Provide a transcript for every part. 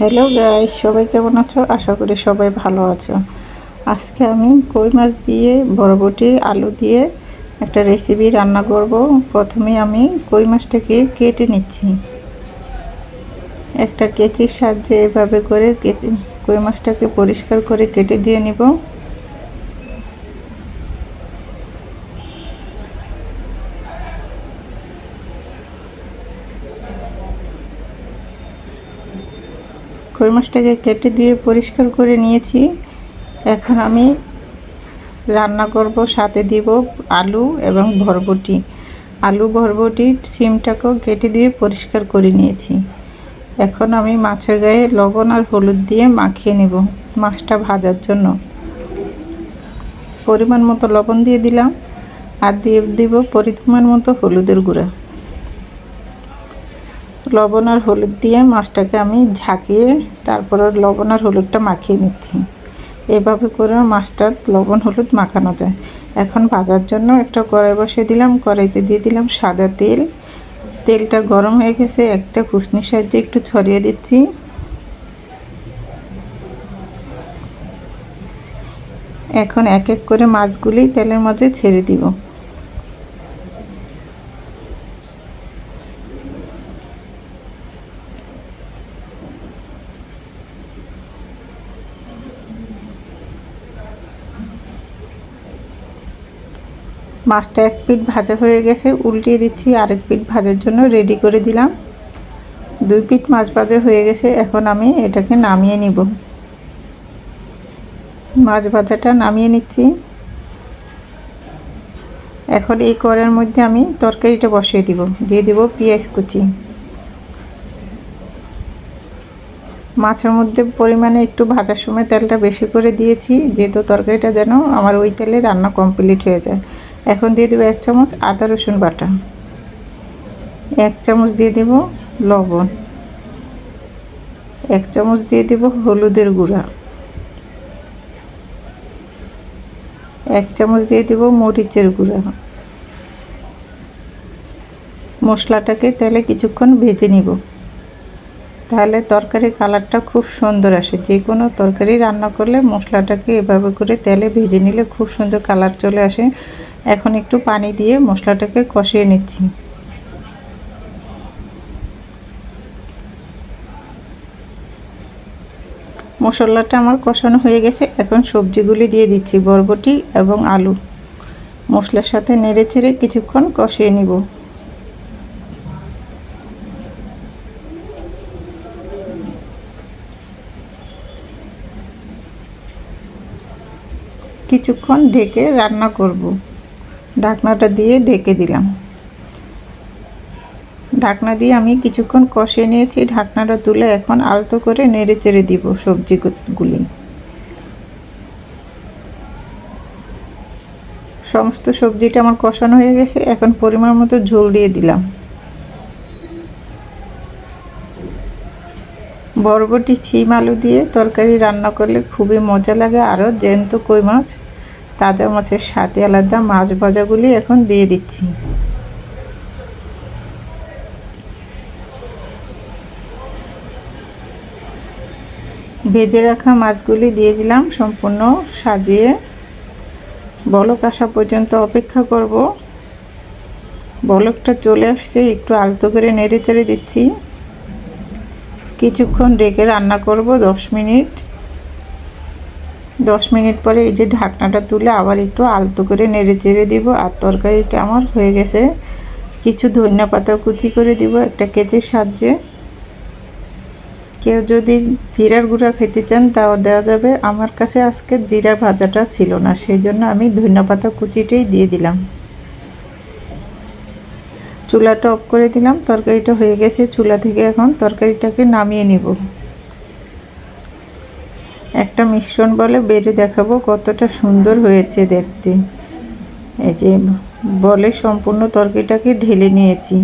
Hello guys সবাই কেমন আছো? আশা করি সবাই ভালো আছো। আজকে আমি কই মাছ দিয়ে বরবটি আলু দিয়ে একটা রেসিপি রান্না করব। প্রথমে আমি কই মাছটাকে কেটে নিচ্ছি। একটা কেচির সাহায্যে এভাবে করে কেচি কই মাছটাকে পরিষ্কার করে কেটে দিয়ে নিব। কই মাছটাকে কেটে দিয়ে পরিষ্কার করে নিয়েছি। এখন আমি রান্না করব, সাথে দিব আলু এবং ভরবটি। আলু ভরবটির সিমটাকেও কেটে দিয়ে পরিষ্কার করে নিয়েছি। এখন আমি মাছের গায়ে লবণ আর হলুদ দিয়ে মাখিয়ে নেব মাছটা ভাজার জন্য। পরিমাণ মতো লবণ দিয়ে দিলাম আর দিয়ে দিব পরিমাণ মতো হলুদের গুঁড়া। লবণ আর হলুদ দিয়ে মাছটাকে আমি ঝাঁকিয়ে তারপর লবণ আর হলুদটা মাখিয়ে নিচ্ছি। এভাবে করে মাছটা লবণ হলুদ মাখানো যায়। এখন ভাজার জন্য একটা কড়াই বসিয়ে দিলাম। কড়াইতে দিয়ে দিলাম সাদা তেল। তেলটা গরম হয়ে গেছে। একটা ফুসনির সাহায্যে একটু ছড়িয়ে দিচ্ছি। এখন এক এক করে মাছগুলি তেলের মাঝে ছেড়ে দিব। মাছটা এক পিঠ ভাজা হয়ে গেছে, উল্টিয়ে দিচ্ছি, আরেক পিঠ ভাজার জন্য রেডি করে দিলাম। দুই পিঠ মাছ ভাজা হয়ে গেছে, এখন আমি এটাকে নামিয়ে নিব। মাছ ভাজাটা নামিয়ে নিচ্ছি। এখন এই কড়ার মধ্যে আমি তরকারিটা বসিয়ে দিব, দিয়ে দিব পেঁয়াজ কুচি। মাছের মধ্যে পরিমাণে একটু ভাজার সময় তেলটা বেশি করে দিয়েছি, যেহেতু তরকারিটা যেন আমার ওই তেলে রান্না কমপ্লিট হয়ে যায়। এখন দিয়ে দেবো এক চামচ আদা রসুন বাটা। এক চামচ দিয়ে দেব লবণ। এক চামচ দিয়ে দেব হলুদের গুঁড়া। এক চামচ দিয়ে দেব মরিচের গুঁড়া। মশলাটাকে তেলে কিছুক্ষণ ভেজে নিব। তাহলে তরকারির কালারটা খুব সুন্দর আসে। যে কোনো তরকারি রান্না করলে মশলাটাকে এভাবে করে তেলে ভেজে নিলে খুব সুন্দর কালার চলে আসে। এখন একটু পানি দিয়ে মশলাটাকে কষিয়ে নিচ্ছি। মশলাটা আমার কষানো হয়ে গেছে, এখন সবজিগুলি দিয়ে দিচ্ছি, বরবটি এবং আলু। মশলার সাথে নেড়ে চেড়ে কিছুক্ষণ কষিয়ে নিব। কিছুক্ষণ ঢেকে রান্না করব। ঢাকনাটা দিয়ে ঢেকে দিলাম। ঢাকনা দিয়ে আমি কিছুক্ষণ কষে নিয়েছি। ঢাকনাটা তুলে এখন আলতো করে নেড়ে চেড়ে দিব সবজিগুলি। সমস্ত সবজিটা আমার কষানো হয়ে গেছে। এখন পরিমাণ মতো ঝোল দিয়ে দিলাম। বরবটি, ছিম আলু দিয়ে তরকারি রান্না করলে খুবই মজা লাগে। আরও জ্যান্ত কই মাছ তাজা মাছের সাথে আলাদা মাছ ভাজাগুলি এখন দিয়ে দিচ্ছি। ভেজে রাখা মাছগুলি দিয়ে দিলাম, সম্পূর্ণ সাজিয়ে। বলক আসা পর্যন্ত অপেক্ষা করব। বলকটা চলে আসছে, একটু আলতো করে নেড়ে চেড়ে দিচ্ছি। কিছুক্ষণ রেখে রান্না করব, দশ মিনিট। দশ মিনিট পরে এই যে ঢাকনাটা তুলে আবার একটু আলতো করে নেড়ে চেড়ে দিব। আর তরকারিটা আমার হয়ে গেছে। কিছু ধনিয়া পাতা কুচি করে দিব একটা কেচের সাহায্যে। কেউ যদি জিরার গুঁড়া খেতে চান তাও দেওয়া যাবে। আমার কাছে আজকে জিরার ভাজাটা ছিল না, সেই জন্য আমি ধনিয়া পাতা কুচিটাই দিয়ে দিলাম। চুলাটা অফ করে দিলাম। তরকারিটা হয়ে গেছে। চুলা থেকে এখন তরকারিটাকে নামিয়ে নিব। একটা মিশ্রণ বলে বেড়ে দেখাবো কতটা সুন্দর হয়েছে দেখতে। এই যে বলে সম্পূর্ণ তরকারিটাকে ঢেলে নিয়েছি।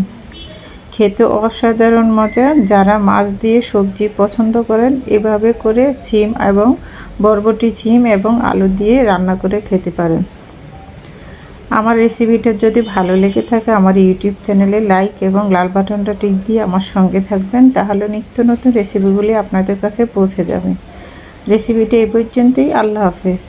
খেতে অসাধারণ মজা। যারা মাছ দিয়ে সবজি পছন্দ করেন, এভাবে করে ছিম এবং বরবটি ছিম এবং আলু দিয়ে রান্না করে খেতে পারেন। আমার রেসিপিটা যদি ভালো লেগে থাকে, আমার ইউটিউব চ্যানেলে লাইক এবং লাল বাটনটা টিপ দিয়ে আমার সঙ্গে থাকবেন, তাহলে নিত্য নতুন রেসিপিগুলি আপনাদের কাছে পৌঁছে যাবে। রেসিপিটা এই পর্যন্তই আল্লাহ হাফেজ